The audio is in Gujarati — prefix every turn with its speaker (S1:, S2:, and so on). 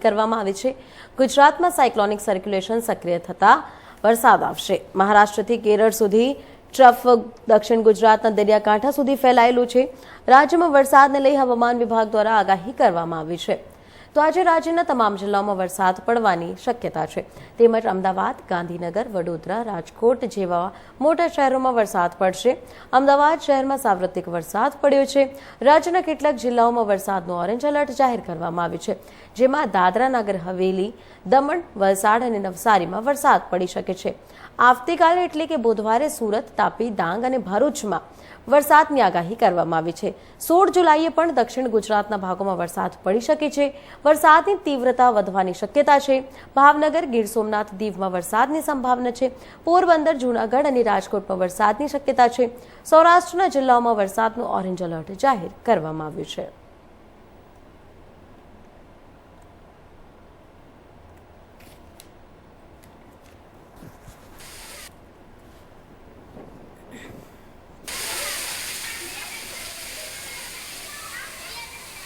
S1: આગાહી કરવામાં આવી છે. ગુજરાતમાં સાયક્લોનિક સર્ક્યુલેશન સક્રિય થતા વરસાદ આવશે. મહારાષ્ટ્રથી કેરળ સુધી ટ્રફ દક્ષિણ ગુજરાતના દરિયાકાંઠા સુધી ફેલાયેલું છે. રાજ્યમાં વરસાદને લઈ હવામાન વિભાગ દ્વારા આગાહી કરવામાં આવી છે. તો આજે રાજ્યના તમામ જિલ્લાઓમાં વરસાદ પડવાની શક્યતા છે. તેમજ અમદાવાદ, ગાંધીનગર, વડોદરા, રાજકોટ જેવા મોટા શહેરોમાં વરસાદ પડશે. અમદાવાદ શહેરમાં સાર્વત્રિક વરસાદ પડ્યો છે. રાજ્યના કેટલાક જિલ્લાઓમાં વરસાદનો ઓરેન્જ એલર્ટ જાહેર કરવામાં આવ્યું છે. જેમાં દાદરા નગર, હવેલી, દમણ, વલસાડ અને નવસારીમાં વરસાદ પડી શકે છે. આવતીકાલે એટલે કે બુધવારે સુરત, તાપી, ડાંગ અને ભરૂચમાં વરસાદની આગાહી કરવામાં આવી છે. સોળ જુલાઈએ પણ દક્ષિણ ગુજરાતના ભાગોમાં વરસાદ પડી શકે છે. વરસાદની તીવ્રતા વધવાની શક્યતા છે. ભાવનગર, ગીર સોમનાથ, દીવમાં વરસાદની સંભાવના છે. પોરબંદર, જૂનાગઢ અને રાજકોટમાં વરસાદની શક્યતા છે. સૌરાષ્ટ્રના જિલ્લાઓમાં વરસાદનું ઓરેન્જ એલર્ટ જાહેર કરવામાં આવ્યું છે.